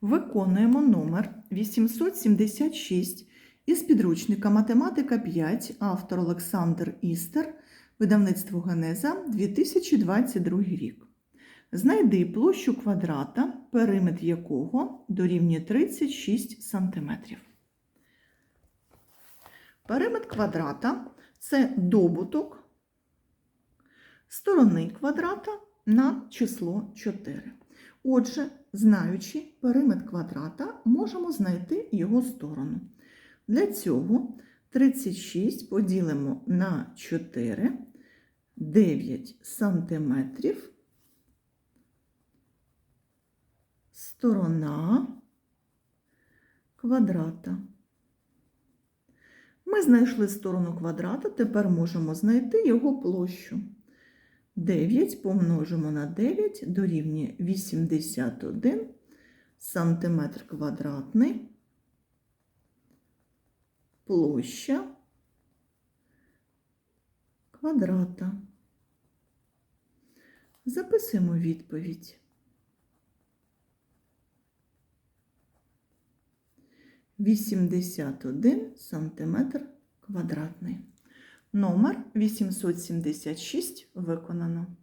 Виконуємо номер 876 із підручника Математика 5, автор Олександр Істер, видавництво Генеза 2022 рік. Знайди площу квадрата, периметр якого дорівнює 36 см. Периметр квадрата це добуток сторони квадрата на число 4. Отже, знаючи периметр квадрата, можемо знайти його сторону. Для цього 36 поділимо на 4, 9 сантиметрів. Сторона квадрата. Ми знайшли сторону квадрата, тепер можемо знайти його площу. 9 помножимо на 9 дорівнює 81 сантиметр квадратний. Площа квадрата. Записуємо відповідь. 81 сантиметр квадратний. Номер 876 виконано.